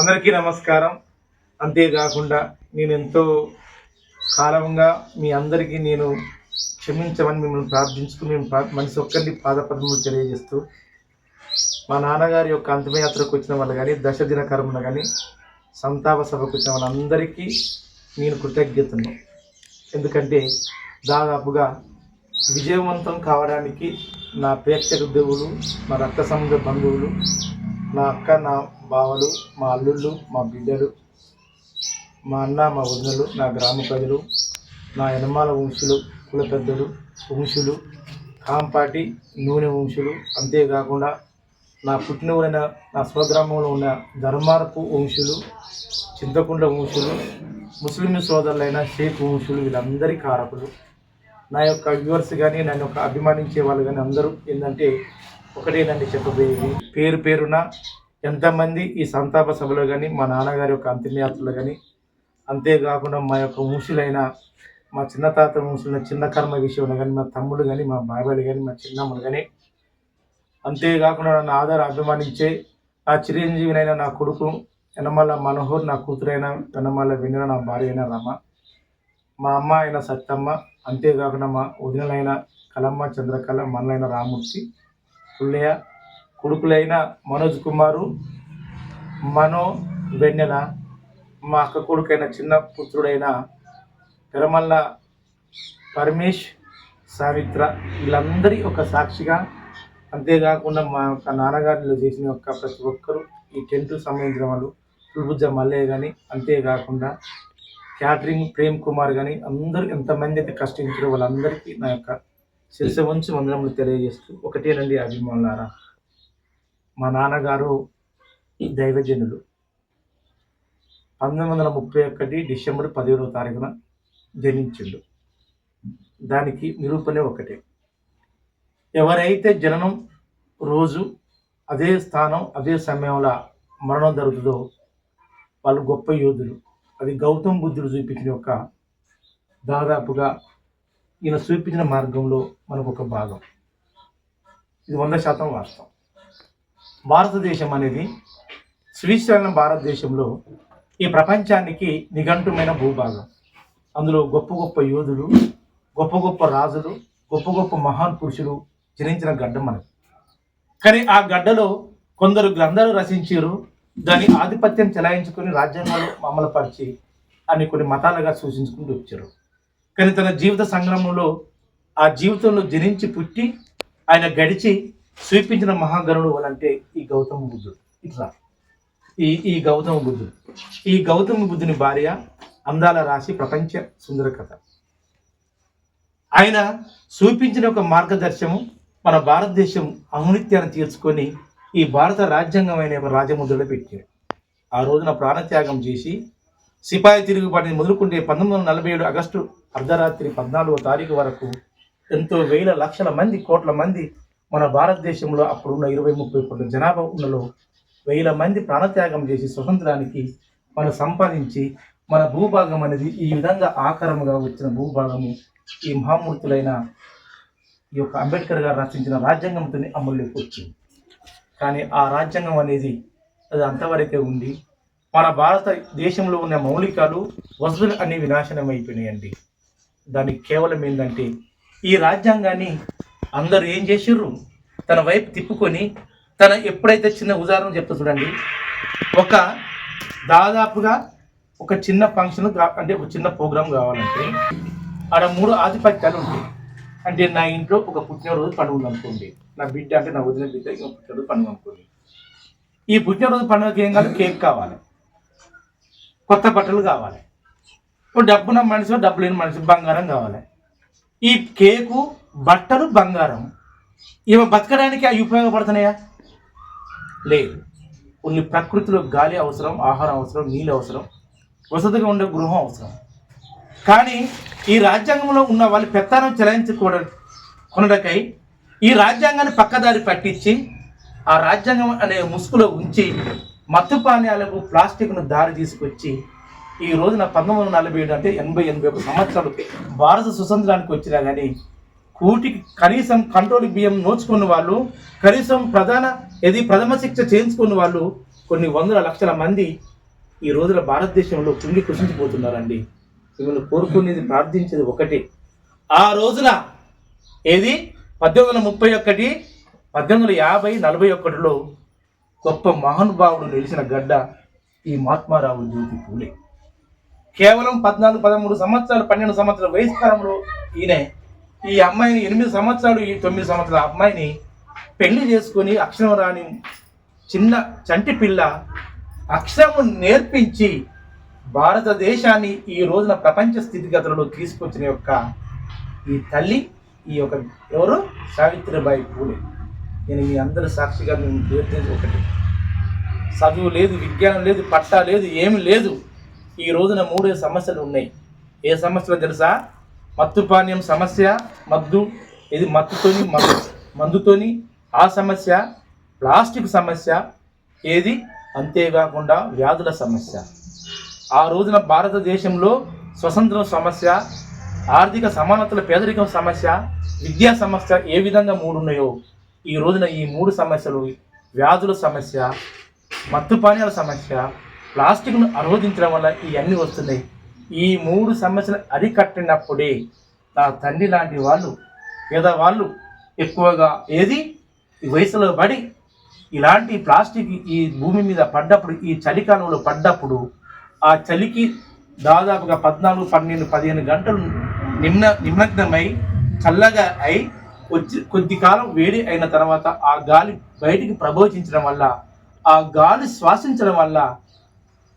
అందరికీ నమస్కారం. అంతేకాకుండా నేను ఎంతో కాలంగా మీ అందరికీ నేను క్షమించమని మిమ్మల్ని ప్రార్థించుకుని మేము మనిషి ఒక్కరిని పాదపదములు తెలియజేస్తూ మా నాన్నగారి యొక్క అంతిమయాత్రకు వచ్చిన వాళ్ళు కానీ దశ దినకరమున కానీ సంతాప సభకు వచ్చిన వాళ్ళందరికీ నేను కృతజ్ఞతను. ఎందుకంటే దాదాపుగా విజయవంతం కావడానికి నా ప్రేక్షక దేవులు నా రక్త సంబంధ బంధువులు నా అక్క నా బావలు మా అల్లుళ్ళు మా బిడ్డలు మా అన్న మా వదినలు నా గ్రామ ప్రజలు నా యనమాల వంశులు కుల పెద్దలు వంశులు కాంపాటి నూనె వంశులు. అంతేకాకుండా నా పుట్టిన నా స్వగ్రామంలో ఉన్న ధర్మారపు వంశులు చింతకుండ వంశులు ముస్లిం సోదరులైన షేక్ వంశులు వీళ్ళందరి కారకులు. నా యొక్క వ్యూవర్స్ కానీ నన్ను ఒక అభిమానించే వాళ్ళు కానీ అందరూ ఏంటంటే ఒకటేనండి చెప్పబోయేది పేరు పేరున ఎంతమంది ఈ సంతాప సభలో కానీ మా నాన్నగారి యొక్క అంతిమయాత్రలో కానీ అంతేకాకుండా మా యొక్క వంశులైన మా చిన్న తాత వంశులైన చిన్న కర్మ విషయంలో కానీ మా తమ్ముడు కానీ మా బాబాయిలు కానీ మా చిన్నమ్మలు కానీ అంతేకాకుండా నన్ను ఆధార అభిమానించే నా చిరంజీవినైన నా కొడుకు ఎనమల మనోహర్ నా కూతురైన యనమల వెన్నెల నా భార్య అయిన రమ మా అమ్మ అయిన సత్తమ్మ అంతేకాకుండా మా వదినలైన కలమ్మ చంద్రకళ మనలైన రామూర్తి పుల్లయ్య కొడుకులైన మనోజ్ కుమారు మనో వెన్నెల మా అక్క కొడుకైన చిన్న పుత్రుడైన పెరమల్ల పరమేష్ సావిత్ర వీళ్ళందరి ఒక సాక్షిగా అంతేకాకుండా మా యొక్క నాన్నగారిలో చేసిన యొక్క ప్రతి ఒక్కరూ ఈ టెంట్ సంబంధించిన వాళ్ళు పుల్బుజ్జ మల్లయ్య కానీ అంతేకాకుండా క్యాటరింగ్ ప్రేమ్ కుమార్ కానీ అందరూ ఎంతమంది అయితే కష్టించారో వాళ్ళందరికీ నా యొక్క శిరస వంచి వందనములు తెలియజేస్తూ ఒకటేనండి అభిమానులారా. మా నాన్నగారు దైవజనులు. పంతొమ్మిది వందల ముప్పై ఒకటి డిసెంబర్ పదిహేడవ తారీఖున జనించిండు దానికి నిరూపణే ఒకటే. ఎవరైతే జననం రోజు అదే స్థానం అదే సమయంలో మరణం జరుగుతుందో వాళ్ళు గొప్ప యోధులు. అది గౌతమ్ బుద్ధుడు చూపించిన యొక్క దాదాపుగా ఈయన చూపించిన మార్గంలో మనకు ఒక భాగం. ఇది వంద శాతం వాస్తవం. భారతదేశం అనేది శ్రీశైలం భారతదేశంలో ఈ ప్రపంచానికి నిఘంటుమైన భూభాగం. అందులో గొప్ప గొప్ప యోధులు గొప్ప గొప్ప రాజులు గొప్ప గొప్ప మహాన్ పురుషులు జనించిన గడ్డ మనది. కానీ ఆ గడ్డలో కొందరు గ్రంథాలు రచించారు దాని ఆధిపత్యం చెలాయించుకొని రాజ్యాంగాలు అమలుపరిచి అని కొన్ని మతాలుగా సూచించుకుంటూ వచ్చారు. కానీ తన జీవిత సంగ్రామంలో ఆ జీవితంలో జనించి పుట్టి ఆయన గడిచి చూపించిన మహాగణుడు వాళ్ళంటే ఈ గౌతమ బుద్ధుడు. ఇట్లా. ఈ ఈ గౌతమ బుద్ధుడు. ఈ గౌతమ బుద్ధుని భార్య అందాల రాశి ప్రపంచ సుందర కథ. ఆయన చూపించిన ఒక మార్గదర్శనం మన భారతదేశం ఔనిత్యాన్ని తీర్చుకొని ఈ భారత రాజ్యాంగం అనే రాజముద్రలో పెట్టాడు. ఆ రోజున ప్రాణత్యాగం చేసి సిపాయి తిరుగుబాటుని మొదలుకుంటే పంతొమ్మిది వందల నలభై ఏడు ఆగస్టు అర్ధరాత్రి పద్నాలుగో తారీఖు వరకు ఎంతో వేల లక్షల మంది కోట్ల మంది మన భారతదేశంలో అప్పుడున్న ఇరవై ముప్పై కోట్ల జనాభా ఉన్నలో వేల మంది ప్రాణత్యాగం చేసి స్వతంత్రానికి మనం సంపాదించి మన భూభాగం అనేది ఈ విధంగా ఆకారముగా వచ్చిన భూభాగము ఈ మహామూర్తులైన ఈ యొక్క అంబేద్కర్ గారు రచించిన రాజ్యాంగంతో అమల్లోకి వచ్చింది. కానీ ఆ రాజ్యాంగం అనేది అది అంతవరకే ఉంది మన భారతదేశంలో ఉన్న మౌలికాలు వసతులు అన్ని వినాశనం అయిపోయినాయండి దానికి కేవలం ఏంటంటే ఈ రాజ్యాంగాన్ని అందరూ ఏం చేసిర్రు? తన వైపు తిప్పుకొని తన ఎప్పుడైతే చిన్న ఉదాహరణ చెప్తా చూడండి. ఒక దాదాపుగా ఒక చిన్న ఫంక్షన్ అంటే ఒక చిన్న ప్రోగ్రాం కావాలంటే ఆడ మూడు ఆధిపత్యాలు ఉంటాయి. అంటే నా ఇంట్లో ఒక పుట్టినరోజు పండుగ అనుకోండి. నా బిడ్డ అంటే నా వదిన బిడ్డ పుట్టినరోజు పండుగ అనుకోండి. ఈ పుట్టినరోజు పండుగకి ఏం కాదు కేక్ కావాలి. కొత్త బట్టలు కావాలి. ఇప్పుడు డబ్బున్న మనిషి డబ్బు లేని మనిషి బంగారం కావాలి. ఈ కేకు బట్టలు బంగారం ఇవి బతకడానికి అవి ఉపయోగపడుతున్నాయా? లేదు. కొన్ని ప్రకృతిలో గాలి అవసరం ఆహారం అవసరం నీళ్ళు అవసరం వసతిగా ఉండే గృహం అవసరం. కానీ ఈ రాజ్యాంగంలో ఉన్న వాళ్ళు పెత్తానం చెలాయించుకోవడం కొనడకై ఈ రాజ్యాంగాన్ని పక్కదారి పట్టించి ఆ రాజ్యాంగం అనే ముసుగులో ఉంచి మత్తు పానీయాలకు ప్లాస్టిక్ను దారి తీసుకొచ్చి ఈ రోజున పంతొమ్మిది వందల నలభై ఏడు అంటే ఎనభై ఎనభై ఒక సంవత్సరాలు. భారత స్వతంత్రానికి వచ్చినా కానీ కూటికి కనీసం కంట్రోల్ బియ్యం నోచుకున్న వాళ్ళు కనీసం ప్రధాన ఇది ప్రథమ శిక్ష చేయించుకున్న వాళ్ళు కొన్ని వందల లక్షల మంది ఈ రోజున భారతదేశంలో కుంగి కృషించిపోతున్నారండి. మిమ్మల్ని కోరుకునేది ప్రార్థించేది ఒకటి. ఆ రోజున ఏది? పద్దెనిమిది వందల ముప్పై ఒకటి పద్దెనిమిది వందల యాభై నలభై ఒకటిలో గొప్ప మహానుభావుడు నిలిచిన గడ్డ ఈ మహాత్మారావు జ్యోతి పూలే. కేవలం పద్నాలుగు పదమూడు సంవత్సరాలు పన్నెండు సంవత్సరాల వయస్కరంలో ఈయనే ఈయన ఈ అమ్మాయిని ఎనిమిది సంవత్సరాలు ఈ తొమ్మిది సంవత్సరాల అమ్మాయిని పెళ్ళి చేసుకొని అక్షరం రాని చిన్న చంటి పిల్ల అక్షరము నేర్పించి భారతదేశాన్ని ఈ రోజున ప్రపంచ స్థితిగతులలో తీసుకొచ్చిన యొక్క ఈ తల్లి ఈ యొక్క ఎవరు? సావిత్రిబాయి పూలే. నేను మీ అందరి సాక్షిగా మేము ప్రయత్నించి ఒకటి. చదువు లేదు విజ్ఞానం లేదు పట్టా లేదు ఏమి లేదు. ఈ రోజున మూడే సమస్యలు ఉన్నాయి. ఏ సమస్యలు తెలుసా? మత్తు పానీయం సమస్య మద్దు ఇది మత్తుతోని మందు మందుతోని. ఆ సమస్య ప్లాస్టిక్ సమస్య ఏది? అంతేకాకుండా వ్యాధుల సమస్య. ఆ రోజున భారతదేశంలో స్వతంత్రం సమస్య ఆర్థిక సమానతల పేదరికం సమస్య విద్యా సమస్య ఏ విధంగా మూడు ఉన్నాయో ఈ రోజున ఈ మూడు సమస్యలు వ్యాధుల సమస్య మత్తు పానీయాల సమస్య ప్లాస్టిక్ను అనువదించడం వల్ల ఇవన్నీ వస్తున్నాయి. ఈ మూడు సమస్యలు అరికట్టినప్పుడే నా తండ్రి లాంటి వాళ్ళు పేదవాళ్ళు ఎక్కువగా ఏది వయసులో పడి ఇలాంటి ప్లాస్టిక్ ఈ భూమి మీద పడ్డప్పుడు ఈ చలికాలంలో పడ్డప్పుడు ఆ చలికి దాదాపుగా పద్నాలుగు పన్నెండు పదిహేను గంటలు నిమ్న నిమగ్నమై చల్లగా అయి వచ్చి కొద్ది కాలం వేడి అయిన తర్వాత ఆ గాలి బయటికి ప్రబోచించడం వల్ల ఆ గాలి శ్వాసించడం వల్ల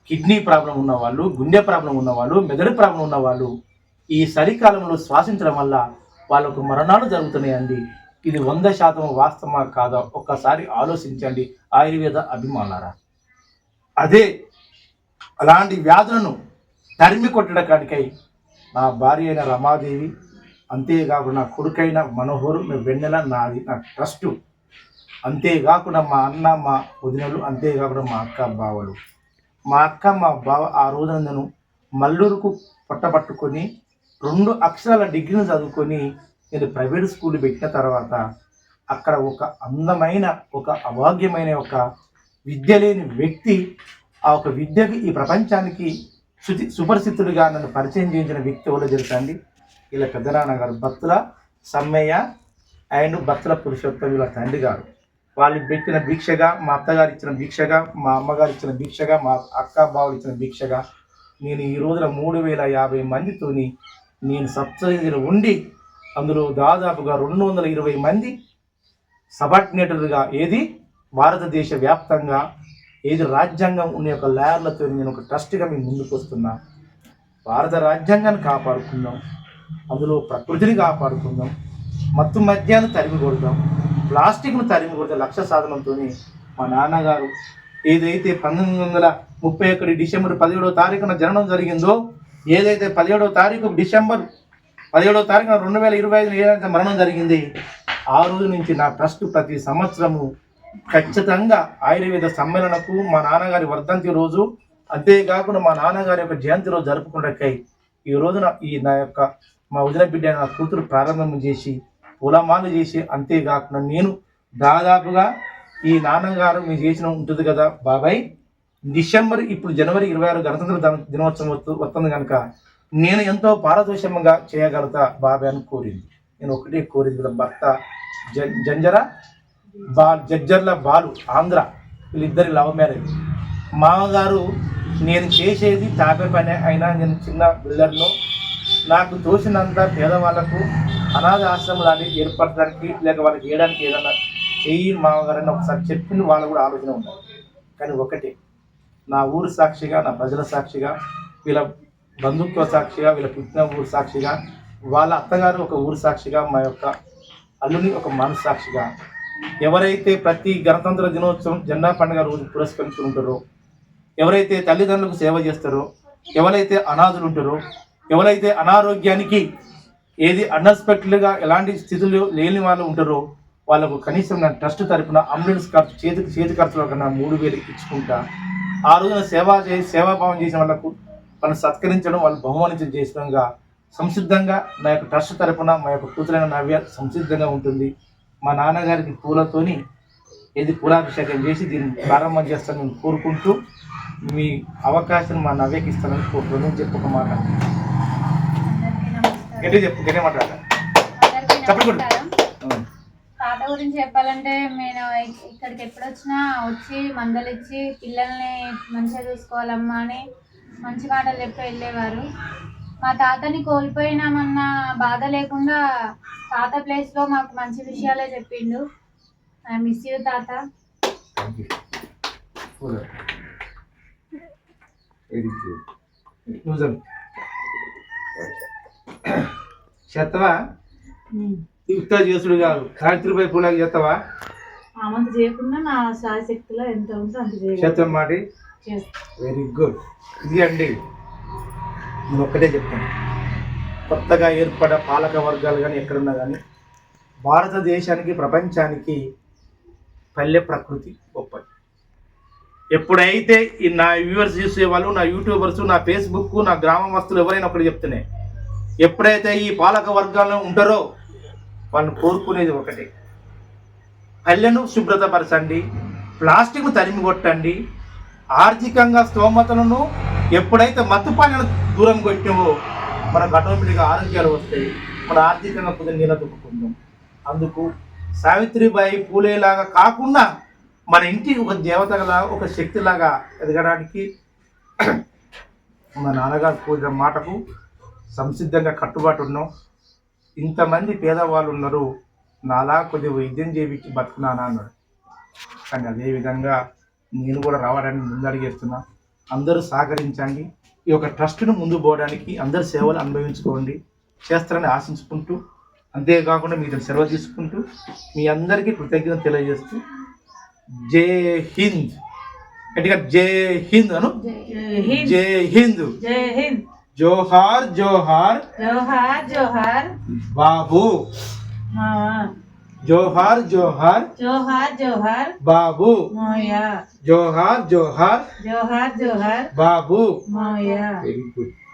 కిడ్నీ ప్రాబ్లం ఉన్న వాళ్ళు గుండె ప్రాబ్లం ఉన్న వాళ్ళు మెదడు ప్రాబ్లం ఉన్న వాళ్ళు ఈ చలికాలంలో శ్వాసించడం వల్ల వాళ్ళకు మరణాలు జరుగుతున్నాయండి. ఇది వంద శాతం వాస్తవమా కాదా? ఒక్కసారి ఆలోచించండి. ఆయుర్వేద అభిమానారా అదే అలాంటి వ్యాధులను తరిమి కొట్టడానికై నా భార్య అయిన రమాదేవి అంతేకాకుండా నా కొడుకైన మనోహరు నా వెన్నెల నాది నా ట్రస్టు అంతేకాకుండా మా అన్న మా వదినలు అంతేకాకుండా మా అక్క బావలు. మా అక్క మా బావ ఆ రోజున నేను మల్లూరుకు పట్టబట్టుకొని రెండు అక్షరాల డిగ్రీని చదువుకొని నేను ప్రైవేట్ స్కూల్ పెట్టిన తర్వాత అక్కడ ఒక అందమైన ఒక అభాగ్యమైన ఒక విద్య లేని వ్యక్తి ఆ ఒక విద్యకి ఈ ప్రపంచానికి శుచి సుపరిచితుడిగా నన్ను పరిచయం చేయించిన వ్యక్తి ఎవరో తెలుసా అండి? ఇలా పెద్దనాన్న గారు భక్తుల సమ్మయ్య అండ్ భక్తుల పురుషోత్తం వీళ్ళ తండ్రి గారు. వాళ్ళు పెట్టిన భిక్షగా మా అత్తగారు ఇచ్చిన భిక్షగా మా అమ్మగారు ఇచ్చిన భిక్షగా మా అక్క బావులు ఇచ్చిన భిక్షగా నేను ఈ రోజున మూడు వేల యాభై మందితోని నేను సబ్సిడీలో ఉండి అందులో దాదాపుగా రెండు వందల ఇరవై మంది సబార్డినేటర్గా ఏది భారతదేశ వ్యాప్తంగా ఏది రాజ్యాంగం ఉన్న యొక్క లాయర్లతో నేను ఒక ట్రస్ట్గా మేము ముందుకు వస్తున్నా. భారత రాజ్యాంగాన్ని కాపాడుకుందాం. అందులో ప్రకృతిని కాపాడుకుందాం. మత్తు మద్యాన్ని తరిమి కొడదాం. ప్లాస్టిక్ను తరిమి కొడితే లక్ష్య సాధనంతో మా నాన్నగారు ఏదైతే పంతొమ్మిది వందల ముప్పై ఒకటి డిసెంబర్ పదిహేడవ తారీఖున జననం జరిగిందో ఏదైతే పదిహేడవ తారీఖు డిసెంబర్ పదిహేడవ తారీఖున రెండు వేల ఇరవై ఐదు ఏదైతే మరణం జరిగింది ఆ రోజు నుంచి నా ట్రస్ట్ ప్రతి సంవత్సరము ఖచ్చితంగా ఆయుర్వేద సమ్మేళనకు మా నాన్నగారి వర్ధంతి రోజు అంతేకాకుండా మా నాన్నగారి యొక్క జయంతి రోజు జరుపుకుంటకై ఈ రోజున ఈ నా యొక్క మా వదిన బిడ్డ నా కూతురు ప్రారంభం చేసి పూలమాలు చేసి అంతేకాకుండా నేను దాదాపుగా ఈ నాన్నగారు మీరు చేసిన ఉంటుంది కదా బాబాయ్. డిసెంబర్ ఇప్పుడు జనవరి ఇరవై ఆరు గణతంత్ర దినోత్సవం వస్తుంది కనుక నేను ఎంతో పారదోషంగా చేయగలుగుతా బాబాయ్ అని కోరింది. నేను ఒకటే కోరింది కదా భర్త జం- జంజర బా జడ్జర్ల బాలు ఆంధ్ర వీళ్ళిద్దరి లవ్ మ్యారేజ్. మామగారు నేను చేసేది తాపే పని అయినా నేను చిన్న బిల్డర్ను. నాకు తోచినంత పేదవాళ్ళకు అనాథ ఆశ్రమం లాంటివి ఏర్పడడానికి లేక వాళ్ళకి చేయడానికి ఏదైనా చెయ్యి మామగారని ఒకసారి చెప్పిన వాళ్ళు కూడా ఆలోచన ఉన్నారు కానీ ఒకటే నా ఊరు సాక్షిగా నా ప్రజల సాక్షిగా వీళ్ళ బంధుత్వ సాక్షిగా వీళ్ళ పుట్టిన ఊరు సాక్షిగా వాళ్ళ అత్తగారు ఒక ఊరు సాక్షిగా మా యొక్క అల్లుని ఒక మనసు సాక్షిగా ఎవరైతే ప్రతి గణతంత్ర దినోత్సవం జెండా పండుగ రోజు పురస్కరించుకుంటారో ఎవరైతే తల్లిదండ్రులకు సేవ చేస్తారో ఎవరైతే అనాథులు ఉంటారో ఎవరైతే అనారోగ్యానికి ఏది అన్ఎక్స్పెక్టెడ్గా ఎలాంటి స్థితిలో లేని వాళ్ళు ఉంటారో వాళ్ళకు కనీసం నా ట్రస్ట్ తరపున అంబులెన్స్ ఖర్చు చేతికి చేతి ఖర్చులో కన్నా మూడు వేలు ఇచ్చుకుంటా. ఆ రోజున సేవ చేసి సేవాభావం చేసిన వాళ్ళకు వాళ్ళని సత్కరించడం వాళ్ళు బహుమానించడం చేసినంగా సంసిద్ధంగా నా యొక్క ట్రస్ట్ తరపున మా యొక్క కూతురైన నవ్య సంసిద్ధంగా ఉంటుంది. మా నాన్నగారికి పూలతోని ఇది పూలాభిషేకం చేసి దీన్ని ప్రారంభం చేస్తానని కోరుకుంటూ మీ అవకాశం మా నవ్యకి ఇస్తానని కోరుతున్నాను చెప్పు ఒక మాట. గట్టి చెప్పు గట్టే మాట్లాడాలి చెప్పకూడదు. నమస్కారం. తాత గురించి చెప్పాలంటే నేను ఇక్కడికి ఎప్పుడు వచ్చినా వచ్చి మందలిచ్చి పిల్లల్ని మంచిగా చూసుకోవాలమ్మా అని మంచి మాటలు చెప్పి వెళ్ళేవారు. మా తాతని కోల్పోయినామన్న బాధ లేకుండా తాత ప్లేస్లో మాకు మంచి విషయాలే చెప్పిండు. ఐ మిస్ యూ తాత. నువ్వు చేస్తావా? యుక్త చేసుడు కాదు. సావిత్రిపై పూలకి చేస్తావా? ఆమంత చేయకుండా నా శాశక్తిలో ఎంత ఉందో అంత చేస్తాం మాట. వెరీ గుడ్ ఇది అండి. నేను ఒక్కటే చెప్తాను. కొత్తగా ఏర్పడ పాలక వర్గాలు కానీ ఎక్కడున్నా కానీ భారతదేశానికి ప్రపంచానికి పల్లె ప్రకృతి గొప్పది. ఎప్పుడైతే ఈ నా వ్యూవర్స్ చూసే వాళ్ళు నా యూట్యూబర్స్ నా ఫేస్బుక్ నా గ్రామస్తులు ఎవరైనా ఒకటి చెప్తున్నాయి ఎప్పుడైతే ఈ పాలక వర్గాలు ఉంటారో వాళ్ళు కోరుకునేది ఒకటే. పల్లెను శుభ్రతపరచండి ప్లాస్టిక్ తరిమి కొట్టండి ఆర్థికంగా స్తోమతలను ఎప్పుడైతే మత్తుపాలను దూరం కొట్టామో మనకు ఆటోమేటిక్గా ఆరోగ్యాలు వస్తాయి. మన ఆర్థికంగా కొద్దిగా నిలదొక్కుందాం అందుకు సావిత్రిబాయి పూలేలాగా కాకుండా మన ఇంటికి ఒక దేవతగా ఒక శక్తిలాగా ఎదగడానికి మా నాన్నగారు కూడిన మాటకు సంసిద్ధంగా కట్టుబాటు ఉన్నాం. ఇంతమంది పేదవాళ్ళు ఉన్నారు. నాలా కొద్దిగా వైద్యం చేయించి బతుకున్నానా అన్నాడు. కానీ అదేవిధంగా నేను కూడా రావడానికి ముందడిగేస్తున్నా అందరూ సహకరించండి. ఈ యొక్క ట్రస్ట్ను ముందు పోవడానికి అందరు సేవలు అనుభవించుకోండి. చేస్తారని ఆశించుకుంటూ అంతేకాకుండా మీతో సెలవు తీసుకుంటూ మీ అందరికీ కృతజ్ఞత తెలియజేస్తూ జై హింద్. గట్టిగా జై హింద్ అను? జై హింద్. జై హింద్. जोहार जोहार। जोहार जोहार। बाबू। हाँ। जोहार जोहार। जोहार जोहार। बाबू। मोया। जोहार जोहार। जोहार जोहार। बाबू। मोया। Very good